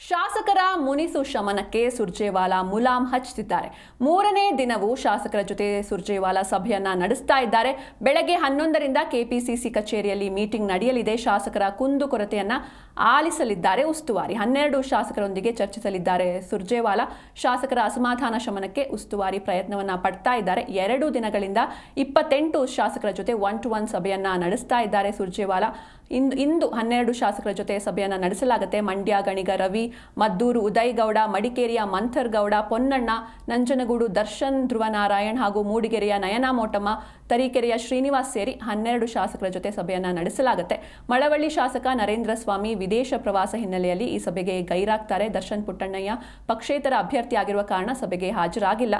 ಶಾಸಕರ ಮುನಿಸು ಶಮನಕ್ಕೆ ಸುರ್ಜೇವಾಲಾ ಮುಲಾಂ ಹಚ್ಚುತ್ತಿದ್ದಾರೆ ಮೂರನೇ ದಿನವೂ ಶಾಸಕರ ಜೊತೆ ಸುರ್ಜೇವಾಲಾ ಸಭೆಯನ್ನ ನಡೆಸ್ತಾ ಇದ್ದಾರೆ. ಬೆಳಗ್ಗೆ ಹನ್ನೊಂದರಿಂದ ಕೆಪಿಸಿಸಿ ಕಚೇರಿಯಲ್ಲಿ ಮೀಟಿಂಗ್ ನಡೆಯಲಿದೆ. ಶಾಸಕರ ಕುಂದುಕೊರತೆಯನ್ನ ಆಲಿಸಲಿದ್ದಾರೆ. ಉಸ್ತುವಾರಿ ಹನ್ನೆರಡು ಶಾಸಕರೊಂದಿಗೆ ಚರ್ಚಿಸಲಿದ್ದಾರೆ ಸುರ್ಜೇವಾಲಾ. ಶಾಸಕರ ಅಸಮಾಧಾನ ಶಮನಕ್ಕೆ ಉಸ್ತುವಾರಿ ಪ್ರಯತ್ನವನ್ನ ಪಡ್ತಾ ಇದ್ದಾರೆ. ಎರಡು ದಿನಗಳಿಂದ ಇಪ್ಪತ್ತೆಂಟು ಶಾಸಕರ ಜೊತೆ ಒನ್ ಟು ಒನ್ ಸಭೆಯನ್ನ ನಡೆಸ್ತಾ ಇದ್ದಾರೆ ಸುರ್ಜೇವಾಲಾ. ಇಂದು ಇಂದು ಹನ್ನೆರಡು ಶಾಸಕರ ಜೊತೆ ಸಭೆಯನ್ನ ನಡೆಸಲಾಗುತ್ತೆ. ಮಂಡ್ಯ ಗಣಿಗ ರವಿ ಮದ್ದೂರು ಉದಯ್ಗೌಡ ಮಡಿಕೇರಿಯ ಮಂಥರ್ ಗೌಡ ಪೊನ್ನಣ್ಣ, ನಂಜನಗೂಡು ದರ್ಶನ್, ಧ್ರುವನಾರಾಯಣ್ ಹಾಗೂ ಮೂಡಿಗೆರೆಯ ನಯನಾ ಮೋಟಮ್ಮ, ತರೀಕೆರೆಯ ಶ್ರೀನಿವಾಸ್ ಸೇರಿ ಹನ್ನೆರಡು ಶಾಸಕರ ಜೊತೆ ಸಭೆಯನ್ನು ನಡೆಸಲಾಗುತ್ತೆ. ಮಳವಳ್ಳಿ ಶಾಸಕ ನರೇಂದ್ರ ಸ್ವಾಮಿ ವಿದೇಶ ಪ್ರವಾಸ ಹಿನ್ನೆಲೆಯಲ್ಲಿ ಈ ಸಭೆಗೆ ಗೈರಾಗ್ತಾರೆ. ದರ್ಶನ್ ಪುಟ್ಟಣ್ಣಯ್ಯ ಪಕ್ಷೇತರ ಅಭ್ಯರ್ಥಿಯಾಗಿರುವ ಕಾರಣ ಸಭೆಗೆ ಹಾಜರಾಗಿಲ್ಲ.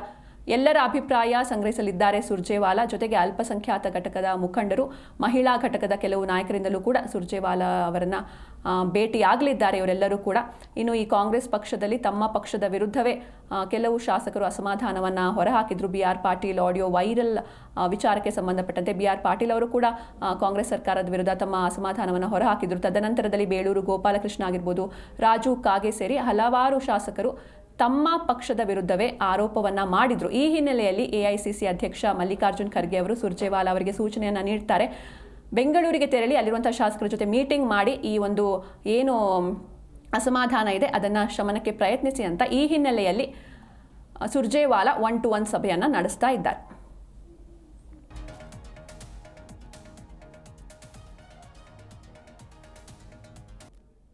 ಎಲ್ಲರ ಅಭಿಪ್ರಾಯ ಸಂಗ್ರಹಿಸಲಿದ್ದಾರೆ. ಸುರ್ಜೇವಾಲಾ ಜೊತೆಗೆ ಅಲ್ಪಸಂಖ್ಯಾತ ಘಟಕದ ಮುಖಂಡರು, ಮಹಿಳಾ ಘಟಕದ ಕೆಲವು ನಾಯಕರಿಂದಲೂ ಕೂಡ ಸುರ್ಜೇವಾಲಾ ಅವರನ್ನ ಭೇಟಿಯಾಗಲಿದ್ದಾರೆ. ಇವರೆಲ್ಲರೂ ಕೂಡ ಇನ್ನು ಈ ಕಾಂಗ್ರೆಸ್ ಪಕ್ಷದಲ್ಲಿ ತಮ್ಮ ಪಕ್ಷದ ವಿರುದ್ಧವೇ ಕೆಲವು ಶಾಸಕರು ಅಸಮಾಧಾನವನ್ನು ಹೊರಹಾಕಿದ್ರು. B. R. Patil audio viral ವಿಚಾರಕ್ಕೆ ಸಂಬಂಧಪಟ್ಟಂತೆ ಬಿ. ಆರ್. ಪಾಟೀಲ್ ಅವರು ಕೂಡ ಕಾಂಗ್ರೆಸ್ ಸರ್ಕಾರದ ವಿರುದ್ಧ ತಮ್ಮ ಅಸಮಾಧಾನವನ್ನು ಹೊರಹಾಕಿದ್ರು. ತದನಂತರದಲ್ಲಿ ಬೇಳೂರು ಗೋಪಾಲಕೃಷ್ಣ ಆಗಿರ್ಬೋದು, ರಾಜು ಕಾಗೆ ಸೇರಿ ಹಲವಾರು ಶಾಸಕರು ತಮ್ಮ ಪಕ್ಷದ ವಿರುದ್ಧವೇ ಆರೋಪವನ್ನ ಮಾಡಿದ್ರು. ಈ ಹಿನ್ನೆಲೆಯಲ್ಲಿ ಎಐಸಿಸಿ ಅಧ್ಯಕ್ಷ ಮಲ್ಲಿಕಾರ್ಜುನ್ ಖರ್ಗೆ ಅವರು ಸುರ್ಜೇವಾಲಾ ಅವರಿಗೆ ಸೂಚನೆಯನ್ನ ನೀಡ್ತಾರೆ. ಬೆಂಗಳೂರಿಗೆ ತೆರಳಿ ಅಲ್ಲಿರುವಂಥ ಶಾಸಕರ ಜೊತೆ ಮೀಟಿಂಗ್ ಮಾಡಿ ಈ ಒಂದು ಏನು ಅಸಮಾಧಾನ ಇದೆ, ಅದನ್ನು ಶಮನಕ್ಕೆ ಪ್ರಯತ್ನಿಸಿ ಅಂತ ಈ ಹಿನ್ನೆಲೆಯಲ್ಲಿ ಸುರ್ಜೇವಾಲಾ ಒನ್ ಟು ಒನ್ ಸಭೆಯನ್ನು ನಡೆಸ್ತಾ ಇದ್ದಾರೆ.